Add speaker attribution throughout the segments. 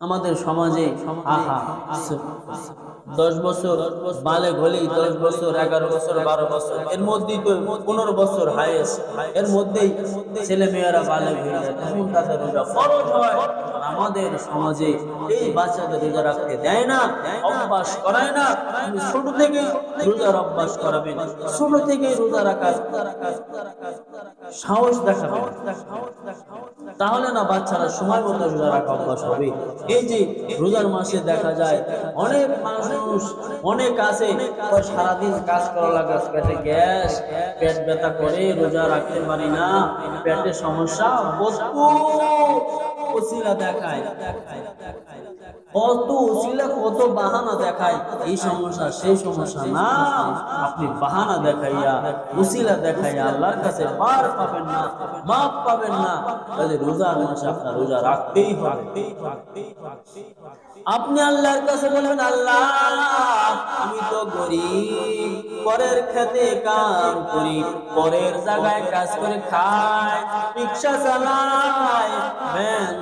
Speaker 1: আমাদের সমাজে আহা। দশ বছর বালে হলেই দশ বছর এগারো বছর বারো বছর এর মধ্যেই তো পনেরো বছর হায়েস্ট এর মধ্যেই ছেলে মেয়েরা বালে যায়। তখন তাদের রোজা ফরজ হয়। আমাদের সমাজে এই বাচ্চাদের রোজা রাখতে দেয় না অভ্যাস করায় না। ছোট থেকে রোজার অভ্যাস করাবেন। ছোট থেকে রোজা রাখার সাহস দেখাবেন। তাহলে না বাচ্চারা সময় মতো রোজা রাখা অভ্যাস হবে। এই যে রোজার মাসে দেখা যায়, অনেক মানুষ, অনেক আছে সারাদিন কাজ করা লাগে পেটে গ্যাস, পেট ব্যথা করে রোজা রাখতে পারি না, পেটে সমস্যা বস্তু ওসিলা দেখায়। কত ওসিলা, কত বাহানা দেখায়। এই সমস্যা, সেই সমস্যা না। আপনি বাহানা দেখাইয়া, ওসিলা দেখাইয়া আল্লাহর কাছে পার পাবেন না পাবেন না। তাহলে মাসে আপনার রোজা রাখতেই হবে। আপনি আল্লাহর কাছে বলবেন, আল্লাহ, আমি তো গরিব, পরের খেতে কাম করি, পরের জায়গায় কাজ করে খাই, রিক্সা চালাই, ভ্যান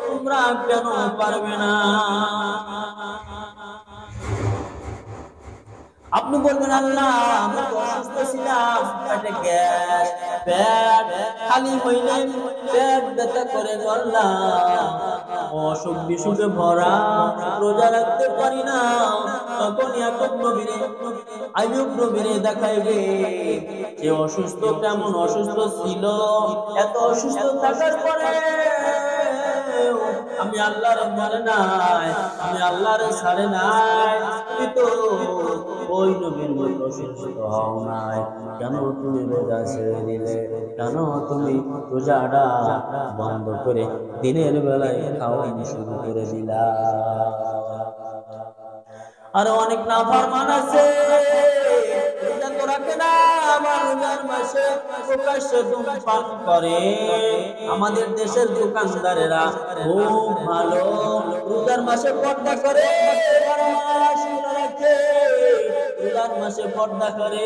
Speaker 1: তোমরা কেন পারবে না? আপনি বলবেন, আল্লাহ আমি অসুস্থ ছিলাম খালি অসুখ বিসুখে ভরা, রোজা রাখতে পারি না। তখন ইয়াকুব দেখাইবে যে অসুস্থ কেমন অসুস্থ ছিল। এত অসুস্থ থাকার পরে আমি আল্লাহর মনে নাই আমি আল্লাহর সারে নাই। তো ওই নবীর মতো সুস্থ হও নাই। কেন তুমি রোজা ছেড়ে দিলে? কেন তুমি রোজাটা বন্ধ করে দিনের বেলায় খাওয়ানো শুরু করে দিলা? আর অনেক নাফরমান আছে। আমাদের দেশের দোকানদারেরা খুব ভালো। রোজার মাসে পর্দা করে রোজার মাসে পর্দা করে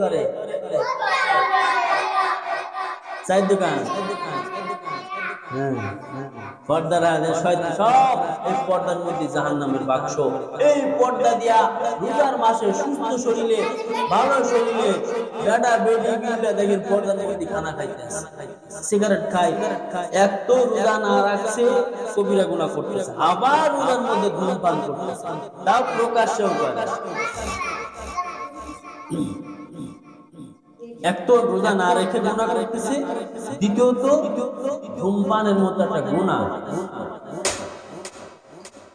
Speaker 1: করে। চায়ের দোকান। পর্দার আগে সব এই পর্দার মধ্যে জাহান নামের বাক্স। এই পর্দা দিয়া রোজার মাসে সুস্থ শরীরে, ভালো শরীরে বেটি গিলা দেখেন পর্দার মধ্যে খানা খাইতেছে সিগারেট খাই এক তো রোজা না রাখছে, কবিরা গুণা করতেছে। আবার রোজার মধ্যে ধূমপান করতেছে। তাও প্রকাশ্যেও করে এক তো রোজা না রেখে গোনা করতেছে। দ্বিতীয়ত, ধূমপানের মতো একটা গোনা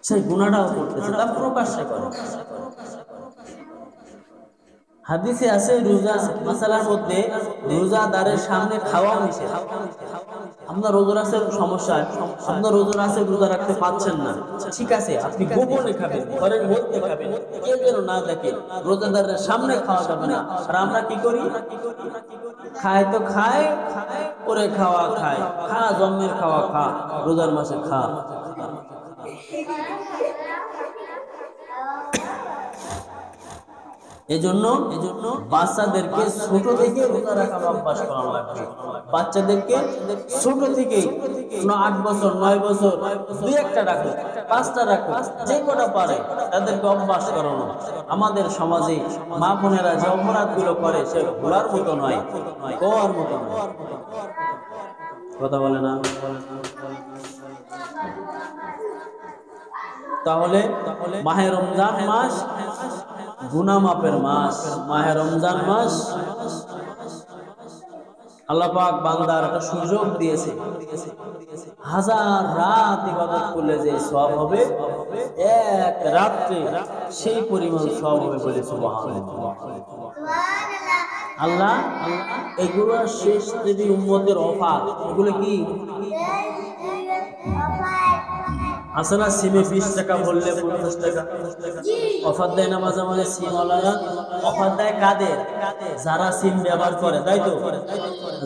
Speaker 1: সেই গুণাটাও করতেছে, তা প্রকাশ্যে করে। হাদিসে আছে রোজা মাসালার মধ্যে রোজাদারের সামনে খাওয়া নিষেধ। আপনার রোজার আছে সমস্যা আপনার রোজার আছে রোজা রাখতে পাচ্ছেন না। ঠিক আছে আপনি গোপনে খাবেন ঘরের মধ্যে খাবেন। কেউ যেন না দেখে রোজাদারের সামনে খাওয়া যাবে না। আর আমরা কি করি? খায় তো খায় পরে খাওয়া খায়। খা জন্মের খাওয়া খা রোজার মাসে খা। এজন্য এজন্য বাচ্চাদেরকে ছোট থেকে রোজা রাখার অভ্যাস করানো লাগবে। বাচ্চাদেরকে ছোট থেকে আট বছর, নয় বছর, দুই একটা রাখো পাঁচটা রাখো যে কটা পারে তাদেরকে অভ্যাস করানো। আমাদের সমাজে মা বোনেরা যে অপরাধগুলো করে সে ভোলার মতো নয় কোয়ার মতো কথা বলে না? তাহলে মাহে রমজান মাস গুনা মাপের মাস, মাহে রমজান মাস। আল্লাহ পাক বান্দার একটা সুযোগ দিয়েছে। হাজার রাত ইবাদত করলে যে সব হবে, এক রাত্রে সেই পরিমাণ সব হবে বলে আল্লাহ, এগুলো শেষ যদি উম্মতের অফার। এগুলো কি? আছে না সিমে বিশ টাকা ভরলে পঞ্চাশ টাকা। অফার দেয় না মাঝে মাঝে সিম ওয়ালারা অফার দেয় কাদের? যারা সিম ব্যবহার করে, তাই তো?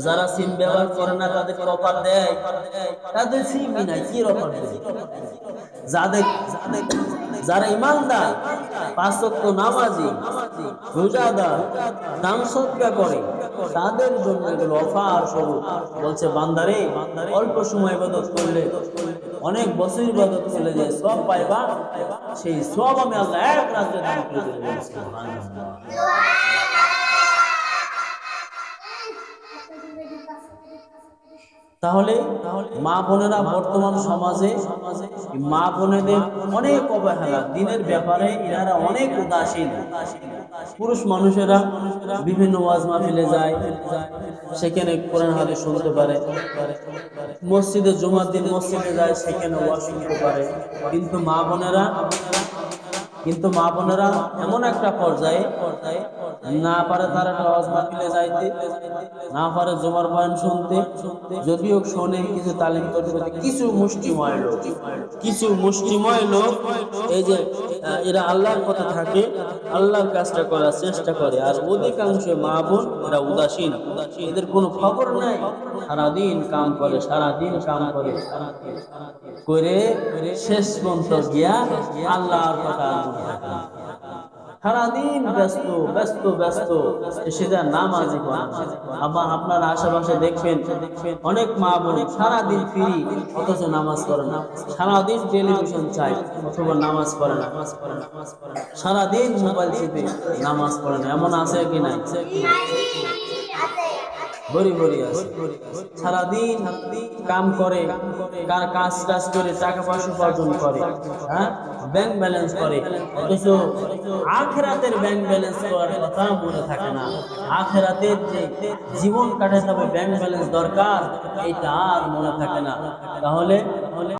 Speaker 1: যারা সিম ব্যবহার করে না, তাদেরকে অফার দেয়। তাদের সিমই নাই, কি অফার দেয় যাদের যারা ইমানদার নামাজি, রোজাদার করে, তাদের জন্য এগুলো অফার স্বরূপ। বলছে, বান্দারে, অল্প সময় ইবাদত করলে অনেক বছর ইবাদত করলে যে সব পাইবা, সেই সব আমি আল্লাহ এক রাত্রে দান করে দেবো। তাহলে মা বোনেরা বর্তমান সমাজে মা বোনেদের অনেক অবহেলা, দিনের ব্যাপারে এনারা অনেক উদাসীন। পুরুষ মানুষেরা বিভিন্ন ওয়াজ মাহফিলে যায়, সেখানে কোরআন হাদিস শুনতে পারে। মসজিদে জুমার দিন মসজিদে যায়, সেখানে ওয়াজ শুনতে পারে। কিন্তু মা বোনেরা, কিন্তু মা বোনেরা এমন একটা পর্যায়ে পর্যায়ে না পারে তারা আওয়াজ মাহফিলে যাইতে, না পারে জমার বয়ান শুনতে। যদিও শোনে কিছু তালিম করতে কিছু মুষ্টিময় লোক, কিছু মুষ্টিময় লোক, এই যে এরা আল্লাহর কথা থাকে, আল্লাহর কাজটা করার চেষ্টা করে, আর অধিকাংশ মা বোন এরা উদাসীন। এদের কোনো খবর নাই। সারাদিন কাম করে, সারাদিন কাম করে। করে শেষ পর্যন্ত গিয়া আল্লাহর কথা। সারাদিন ব্যস্ত ব্যস্ত ব্যস্ত। সেটা নামাজি আবার আপনার আশেপাশে দেখবেন অনেক মা বোন সারাদিন ফিরি, অথচ নামাজ পড়ে না। সারাদিন টেলিভিশন চাই অথবা নামাজ পড়ে না। সারাদিন মোবাইল চিপে নামাজ পড়ে না। এমন আছে কি নাই? ভরি ভরি আছে। সারাদিন কাম করে, কার কাজ টাজ করে, টাকা পয়সা উপার্জন করে হ্যাঁ? ব্যাংক ব্যালেন্স করে। অথচ আখেরাতের ব্যাংক ব্যালেন্স করার কথা মনে থাকে না। আখেরাতের যে জীবন কাটাতে হবে ব্যাংক ব্যালেন্স দরকার, এটা আর মনে থাকে না। তাহলে